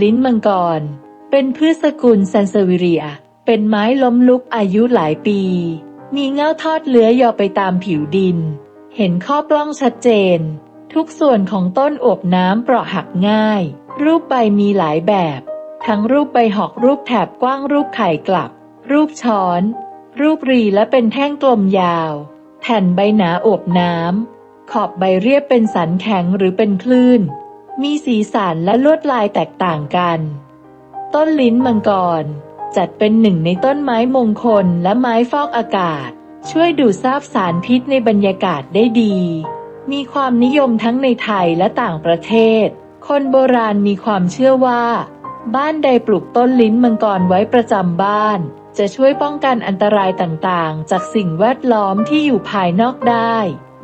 ลิ้นมังกร เป็นพืชสกุลแซนเซวิเรีย เป็นไม้ล้มลุกอายุหลายปี มีเงาทอดเลื้อยยาวไปตามผิวดิน เห็นข้อปล้องชัดเจน ทุกส่วนของต้นอวบน้ำเปราะหักง่าย รูปใบมีหลายแบบ ทั้งรูปใบหอกรูปแถบกว้างรูปไข่กลับ รูปช้อน รูปรีและเป็นแท่งกลมยาว แผ่นใบหนาอวบน้ำขอบใบเรียบเป็นสันแข็งหรือเป็นคลื่น มีสีสันและลวดลายแตกต่างกัน ต้นลิ้นมังกร จัดเป็นหนึ่งในต้นไม้มงคลและไม้ฟอกอากาศ ช่วยดูดซาบสารพิษในบรรยากาศได้ดี มีความนิยมทั้งในไทยและต่างประเทศ คนโบราณมีความเชื่อว่า บ้านใดปลูกต้นลิ้นมังกรไว้ประจำบ้าน จะช่วยป้องกันอันตรายต่างๆ จากสิ่งแวดล้อมที่อยู่ภายนอกได้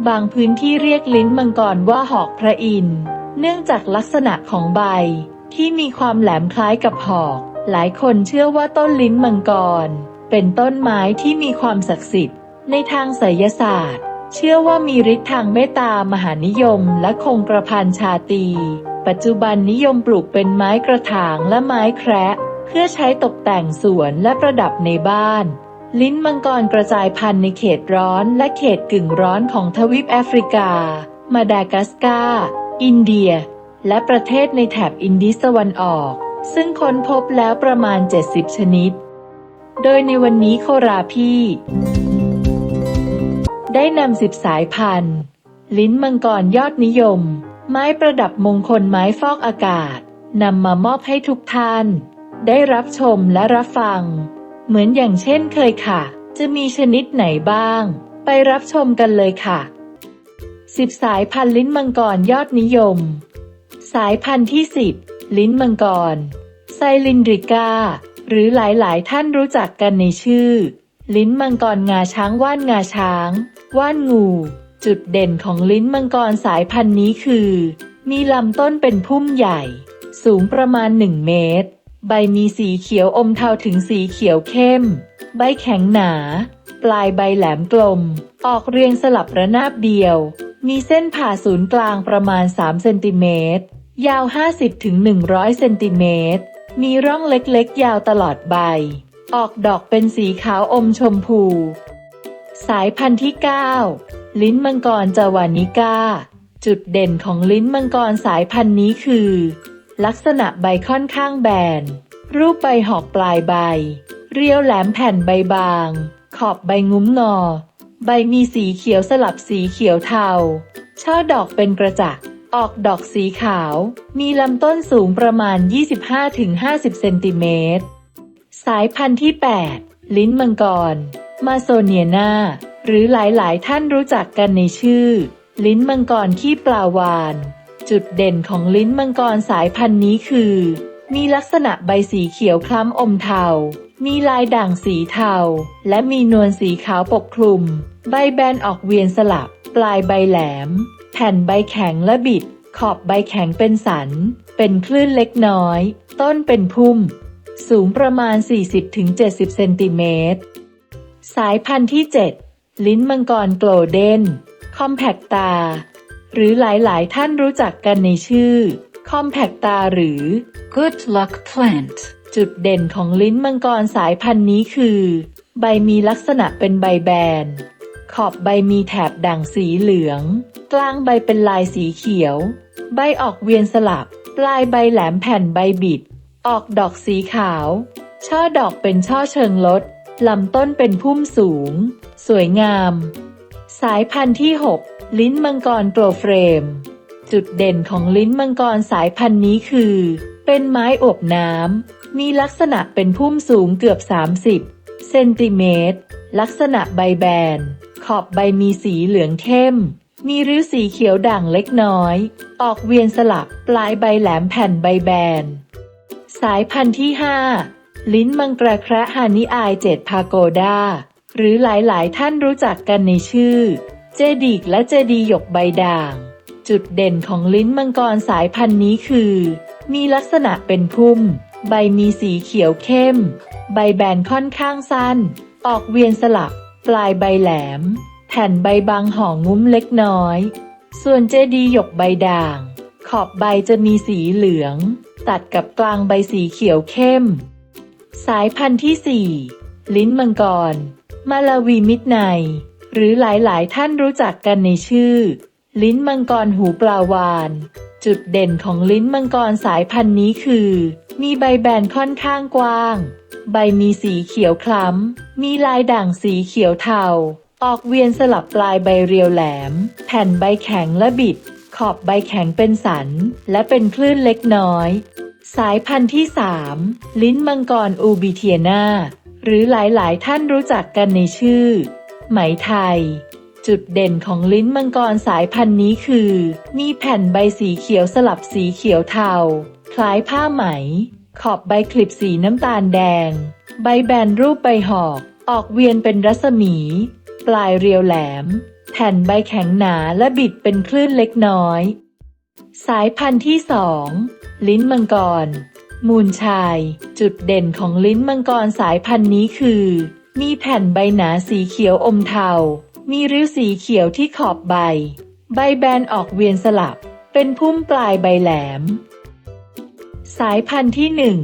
บางพื้นที่เรียกลิ้นมังกรว่าหอกพระอินทร์ เนื่องจากลักษณะของใบ ที่มีความแหลมคล้ายกับหอก หลายคนเชื่อว่าต้นลิ้นมังกร เป็นต้นไม้ที่มีความศักดิ์สิทธิ์ ในทางไสยศาสตร์ เชื่อว่ามีฤทธิ์ทางเมตตามหานิยมและคงกระพันชาตี ปัจจุบันนิยมปลูกเป็นไม้กระถางและไม้แคระเพื่อใช้ตกแต่งสวนและประดับในบ้าน ลิ้นมังกรกระจายพันธุ์ในเขตร้อนและเขตกึ่งร้อนของทวีปแอฟริกา มาดากัสการ์ อินเดีย และประเทศในแถบอินดิสตะวันออก ซึ่งค้นพบแล้วประมาณ 70 ชนิด โดยในวันนี้โคราพี่ได้นำสิบสายพันธุ์ ลิ้นมังกรยอดนิยม ไม้ประดับมงคลไม้ฟอกอากาศนำมามอบให้ทุกท่าน ได้รับชมและรับฟัง เหมือนอย่างเช่นเคยค่ะ จะมีชนิดไหนบ้าง ไปรับชมกันเลยค่ะ สิบสายพันธุ์ลิ้นมังกรยอดนิยม สายพันธุ์ที่สิบลิ้นมังกร ไซลินดริกา หรือหลายๆ ท่านรู้จักกันในชื่อ ลิ้นมังกรงาช้างว่านงาช้าง ว่านงู จุดเด่นของลิ้นมังกรสายพันธุ์นี้คือ มีลำต้นเป็นพุ่มใหญ่ สูงประมาณ 1 เมตร ใบมีสีเขียวอมเทาถึงสีเขียวเข้ม ใบแข็งหนา ปลายใบแหลมกลม ออกเรียงสลับระนาบเดียว มีเส้นผ่าศูนย์กลางประมาณ 3 เซนติเมตร ยาว 50-100 เซนติเมตร มีร่องเล็กๆ ยาวตลอดใบ ออกดอกเป็นสีขาวอมชมพู สายพันธุ์ที่ 9 ลิ้นมังกรจาวานิก้า จุดเด่นของลิ้นมังกรสายพันธุ์นี้คือ ลักษณะใบค่อนข้างแบน รูปใบหอกปลายใบ เรียวแหลมแผ่นใบบาง ขอบใบงุ้มงอ ใบมีสีเขียวสลับสีเขียวเทา ช่อดอกเป็นกระจักออกดอกสีขาว มีลำต้นสูงประมาณ 25-50 เซนติเมตร สายพันธุ์ที่ 8 ลิ้นมังกร มาโซเนียนา หรือหลายๆ ท่านรู้จักกันในชื่อ ลิ้นมังกรขี้ปลาวาน จุดเด่นของลิ้นมังกรสายพันธุ์นี้คือ มีลักษณะใบสีเขียวคล้ำอมเทา มีลายด่างสีเทา และมีนวลสีขาวปกคลุม ใบแบนออกเวียนสลับ ปลายใบแหลม แผ่นใบแข็งและบิด ขอบใบแข็งเป็นสัน เป็นคลื่นเล็กน้อย ต้นเป็นพุ่ม สูงประมาณ 40-70 เซนติเมตร สายพันธุ์ที่ 7 ลิ้นมังกรโกลเด้น คอมแพคตา หรือหลายๆ ท่านรู้จักกันในชื่อ คอมแพคตาหรือ Good luck plant. จุดเด่นของลิ้นมังกรสายพันธุ์นี้คือ ใบมีลักษณะเป็นใบแบน ขอบใบมีแถบด่างสีเหลือง กลางใบเป็นลายสีเขียว ใบออกเวียนสลับ ปลายใบแหลมแผ่นใบบิด ออกดอกสีขาว ช่อดอกเป็นช่อเชิงลด ลำต้นเป็นพุ่มสูง สวยงาม สายพันธุ์ที่ 6 ลิ้นมังกรโกลเฟรม จุดเด่นของลิ้นมังกรสายพันธุ์นี้คือ เป็นไม้อบน้ำ มีลักษณะเป็นพุ่มสูงเกือบ 30 เซนติเมตร ลักษณะใบแบน ขอบใบมีสีเหลืองเข้ม มีริ้วสีเขียวด่างเล็กน้อย ออกเวียนสลับปลายใบแหลมแผ่นใบแบน สายพันธุ์ที่ 5 ลิ้นมังกรแคระฮานิอายเจ็ดพาโกดาหรือหลายๆ ท่านรู้จักกันในชื่อ เจดีกและเจดีหยกใบด่าง จุดเด่นของลิ้นมังกรสายพันธุ์นี้คือ มีลักษณะเป็นพุ่ม ใบมีสีเขียวเข้ม ใบแบนค่อนข้างสั้น ออกเวียนสลับ ปลายใบแหลม แผ่นใบบางห่องุ้มเล็กน้อย ส่วนเจดีหยกใบด่างขขอบใบจะมีสีเหลือง ตัดกับกลางใบสีเขียวเข้ม สายพันธุ์ที่ 4 ลิ้นมังกร มาลาวีมิดไนหรือหลายๆ ท่านรู้จักกันในชื่อ ลิ้นมังกรหูปลาวาน จุดเด่นของลิ้นมังกรสายพันธุ์นี้คือ มีใบแบนค่อนข้างกว้าง ใบมีสีเขียวคล้ำ มีลายด่างสีเขียวเทา ออกเวียนสลับปลายใบเรียวแหลม แผ่นใบแข็งและบิด ขอบใบแข็งเป็นสัน และเป็นคลื่นเล็กน้อย สายพันธุ์ที่ 3 ลิ้นมังกรอูบิเทียนา หรือหลายๆ ท่านรู้จักกันในชื่อ ไหมไทยจุดเด่นของลิ้นมังกรสายพันธุ์นี้คือ มีแผ่นใบสีเขียวสลับสีเขียวเทา ล้ายผ้าไหม ขอบใบคลิปสีน้ำตาลแดง ใบแบนรูปใบหอก ออกเวียนเป็นรัศมี ปลายเรียวแหลม แผ่นใบแข็งหนาและบิดเป็นคลื่นเล็กน้อย สายพันธุ์ที่สองลิ้นมังกร มูลชาย จุดเด่นของลิ้นมังกรสายพันธุ์นี้คือ มีแผ่นใบหนาสีเขียวอมเทา มีริ้วสีเขียวที่ขอบใบ ใบแบนออกเวียนสลับ เป็นพุ่มปลายใบแหลม สายพันธุ์ที่หนึ่ง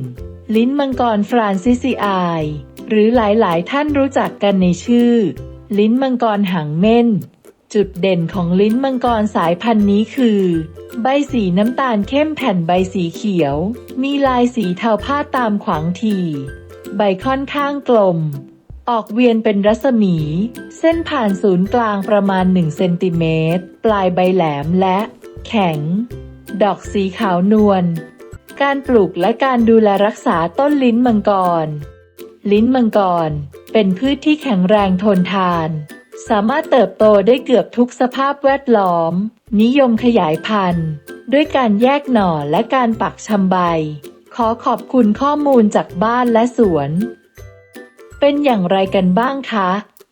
ลิ้นมังกรฟรานซิซิอาย หรือหลายๆ ท่านรู้จักกันในชื่อ ลิ้นมังกรหางเม่น จุดเด่นของลิ้นมังกรสายพันธุ์นี้คือ ใบสีน้ำตาลเข้มแผ่นใบสีเขียว มีลายสีเทาพาตามขวางที ใบค่อนข้างกลม ออกเวียนเป็นรัศมี เส้นผ่านศูนย์กลางประมาณ1เซนติเมตร ปลายใบแหลมและ แข็ง ดอกสีขาวนวล การปลูกและการดูแลรักษาต้นลิ้นมังกร ลิ้นมังกร เป็นพืชที่แข็งแรงทนทาน สามารถเติบโตได้เกือบทุกสภาพแวดล้อม นิยมขยายพันธุ์ ด้วยการแยกหน่อและการปักชำใบ ขอขอบคุณข้อมูลจากบ้านและสวน เป็นอย่างไรกันบ้างคะ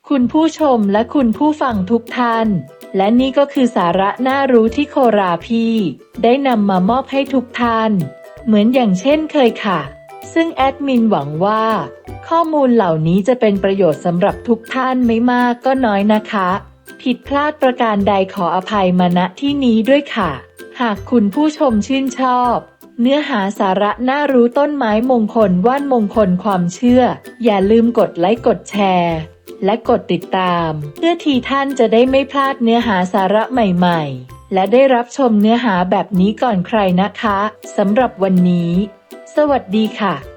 คุณผู้ชมและคุณผู้ฟังทุกท่านและนี่ก็คือสาระน่ารู้ที่โคราพี่ ได้นำมามอบให้ทุกท่าน เหมือนอย่างเช่นเคยค่ะ ซึ่งแอดมินหวังว่า ข้อมูลเหล่านี้จะเป็นประโยชน์สำหรับทุกท่านไม่มากก็น้อยนะคะ ผิดพลาดประการใดขออภัยมาณที่นี้ด้วยค่ะ หากคุณผู้ชมชื่นชอบ เนื้อหาสาระน่ารู้ต้นไม้มงคลว่านมงคลความเชื่อ อย่าลืมกดไลค์กดแชร์และกดติดตาม เพื่อทีท่านจะได้ไม่พลาดเนื้อหาสาระใหม่ ๆ และได้รับชมเนื้อหาแบบนี้ก่อนใครนะคะสำหรับวันนี้ สวัสดีค่ะ